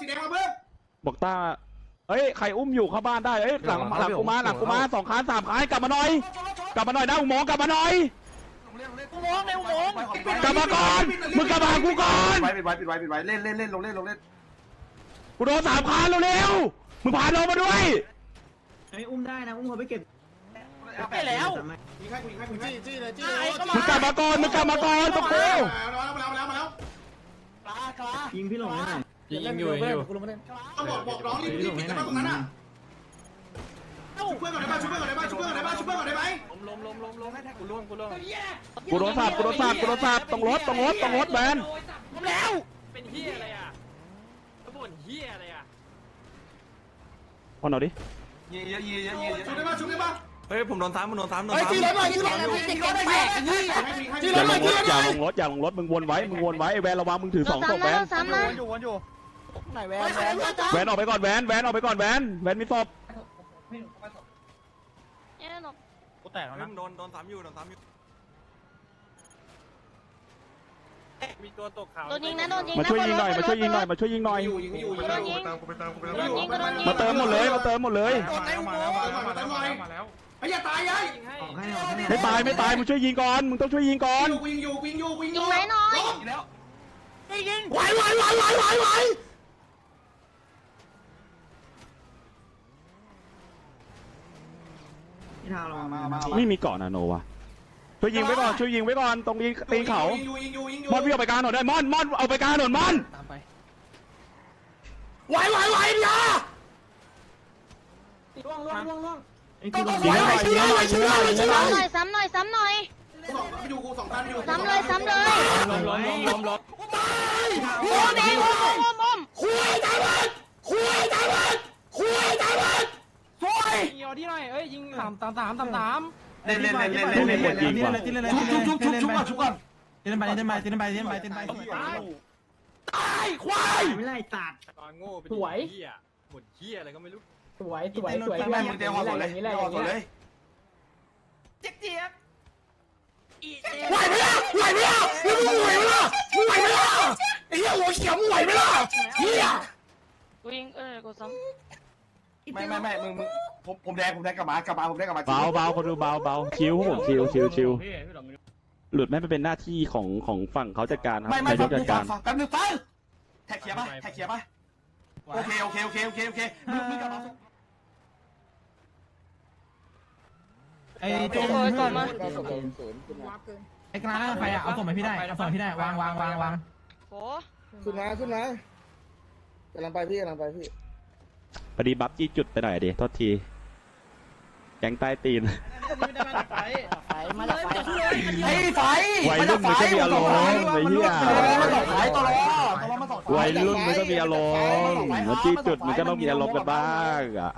สีแดงมาเพิ่มบอกต้าเฮ้ยใครอุ้มอยู่เข้าบ้านได้เอ้ยหลังหลังกูมาหลังกูมาสองคานสามคานกลับมาหน่อย กลับมาหน่อยนะอุโมงค์กลับมาหน่อยอุโมงค์ในอุโมงค์กลับมาก่อนมึงกลับมาหากูก่อนไว้ปิดไว้ปิดไว้ปิดไว้เล่นเล่นเล่นลงเล่นลงเล่นกูโดนสามคานเร็วๆมึงพาลงมาด้วยไอ้อุ้มได้นะอุ้มเขาไปเก็บไปแล้วยิงให้กูยิงให้กูยิงให้จี้จี้เลยจี้ไอ้ก็มามึงกลับมาก่อนมึงกลับมาก่อนตะกูมาแล้วมาแล้วมาแล้วกลากลายิงพี่หลงให้หน่อย ยิงอยู่ยิงอยู่กูลงมาเล่นต้องบอกบอกน้องรีบรีบปิดกันตรงนั้นอะชุบเพื่อนก่อนได้ป่ะชุบเพื่อนก่อนได้ป่ะชุบเพื่อนก่อนได้ป่ะชุบเพื่อนก่อนได้ไหมล้มล้มล้มล้มล้มกูล่วงกูล่วงกูโดนสับกูโดนสับกูโดนสับตรงรถตรงรถตรงรถแบนผมแล้วเป็นเฮียอะไรอะกระบ่นเฮียอะไรอะพอหน่อยดิยิงเยอะยิงเยอะยิงเยอะชุบได้ป่ะชุบได้ป่ะเฮ้ยผมโดนซ้ำผมโดนซ้ำโดนเฮ้ยซ้ำจี้รถหน่อยจี้รถหน่อยจี้รถหน่อยจี้อย่าลงรถอย่าลงรถอย่าลงรถมึงวนไว้มึงวนไว้ไอ้แวนระวังมึงถือสองศพแวนซ้ำนะวนอยู่วนอยู่ ไหนแวนแวนแวนออกไปก่อนแวนแวนออกไปก่อนแวนแวนมีศพกูแตกแล้วเฮ้ยนะผมโดนโดนซ้ำอยู่โดนซ้ำอยู่มีตัวตกเขาโดนยิงนะโดนยิงมานะช่วยยิงหน่อยบมานรถช่วยยิงหน่อยมาช่วยยิงหน่อยอยู่ยิงอยู่ยิงโดนยิงโดนยิงก็โดนยิงมาเติมหมดเลยมาเติมหมดเลยโดนในอุโมงค์มาแล้วมาแล้วมาแล้วไอ้อย่าตายยัยยิงให้ออกให้ออกให้ไม่ตายไม่ตายมึงช่วยยิงก่อนมึงต้องช่วยยิงก่อนยิงอยู่ยิงอยู่ยิงอยู่ยิงไหมหน่อยแล้วยิงไหวไหวไหวไหวไหวไหว พี่ทาวลงมามามาไม่มีเกาะนาโนวะช่วยยิงไว้ก่อนช่วยยิงไว้ก่อนตรงนี้ตีนเขายิงอยู่ยิงอยู่ยิงอยู่มอนพี่เอาไปกลางหน่อยได้มอนมอนเอาไปกลางหน่อยมอนตามไปไหวไหวไหวเดียวไอ้ที่ลงไหวไหวชื่ออะไรชื่ออะไรชื่ออะไรซ้ำหน่อยซ้ำหน่อยซ้ำหน่อยสองไปดูกูสองตันไปดูซ้ำเลยซ้ำเลยล้มล้มล้มล้มล้ม ตาย โอ้แดงโอ้โอ้โอ้ คุยตายวันคุยตายวันคุยตายวันสวย ยิงเอาที่หน่อยเอ้ยยิงสามสามสามสามสามเล่นเล่นเล่นเล่นเล่นเล่นเล่นยิงว่ะชุบชุบชุบชุบก่อนชุบก่อนเต้นไปเต้นไปเต้นไปเต้นไปเต้นไปตายควายไม่ไล่ตัดตอนโง่เป็นเฮียหมดเฮียอะไรก็ไม่รู้สวยสวยสวยแม่มึงเตะหัวหมดเลยอย่างนี้เตะแหละอหัวย่างหมนี้ดแหเลละยเจี๊ยบเจี๊ยบไหวไหมล่ะไหวไหมล่ะแล้วมึงไหวไหมล่ะมึงไหวไหมล่ะไอ้เหี้ยหัวเขียวมึงไหวไหมล่ะเหี้ยกูยิงเออกูซ้ ไม่ไม่ไม่มึงมึงผมผมแดงผมแดงกลับมากลับมาผมแดงกลับมาเบาเบาคนดูเบาเบาชิวพวกผมชิวชิวชิวหลุดไม่ไปเป็นหน้าที่ของของฝั่งเขาจัดการครับไม่ไม่นายฟักงจักูดฟักางร ฟังแป๊บนึงฟังแท็กเขียป่ะแท็กเขียป่ะโอเคโอเคโอเคโอเคโอเคมึงมึงกลับมาไอ้ำโอ้ยก่อนมา ไอ้กลางใครอะเอาส่งไปพี่ได้เอาส่งพี่ได้วางวางวางวางโอ้ขึ้นมาขึ้นมากำลังไปพี่กำลังไปพี่ พอดีบัฟจี้จุดไปหน่อยดิโทษที แกงใต้ตีน ไฟมาจากไฟไอ้ไฟวัยรุ่นมันก็มีอารมณ์ไอ้เหี้ยมาต่อไฟตลอดตลอดมาต่อไฟวัยรุ่นมันก็มีอารมณ์มันจี้จุดมันก็ต้องมีอารมณ์กันบ้างอะ